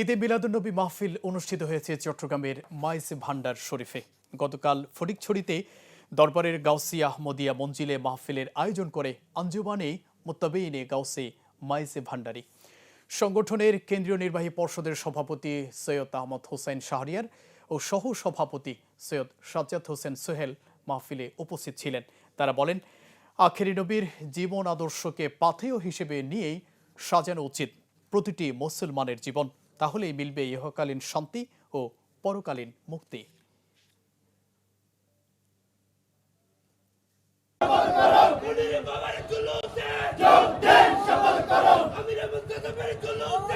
ঈদে মিলাদুন্নবী মাহফিল অনুষ্ঠিত হয়েছে চট্টগ্রামের মাইস ভান্ডার শরীফে। গতকাল ফটিকছড়িতে দরবারের গাউসি আহমদিয়া মঞ্জিলে মাহফিলের আয়োজন করে আঞ্জুমানে মুত্তাবেইনে গাউসে মাইসে ভান্ডারি। সংগঠনের কেন্দ্রীয় নির্বাহী পর্ষদের সভাপতি সৈয়দ আহমদ হোসেন শাহরিয়ার ও সহ সভাপতি সৈয়দ সাজ্জাদ হোসেন সোহেল মাহফিলে উপস্থিত ছিলেন। তারা বলেন, আখেরি নবীর জীবন আদর্শকে পাথেয় হিসেবে নিয়েই সাজানো উচিত প্রতিটি মুসলমানের জীবন। তাহলেই মিলবে ইহকালীন শান্তি ও পরকালীন মুক্তি। করো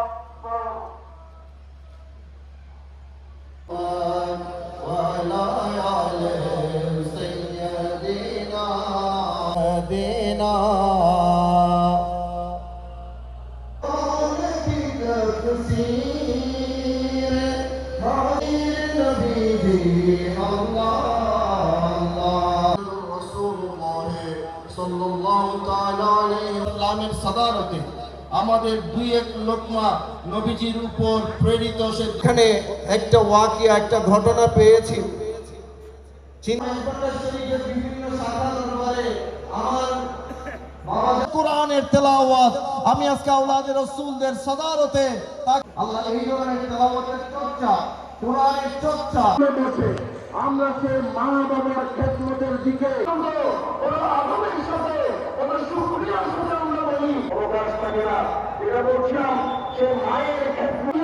ইসলামের সাদারতে আমাদের দুই এক লোকমা নবীজির উপর প্রেরিত সে এখানে একটা ওয়াকিয়া একটা ঘটনা পেয়েছি। কোরআনের তেলাওয়াত। আমি আজকে আওলাদের রাসূলদের সাদারতে আল্লাহ এই ধরনের তেলাওয়াতের চর্চা কোরআনের চর্চা। আমরা সেই মা বাবার খেদমতের দিকে আধুনিক সাথে ওটা সুক্রিয়ার সাথে আমরা বলি অবকাশ থাকে না। এটা বলছিলাম সে মায়ের ক্ষেত্রে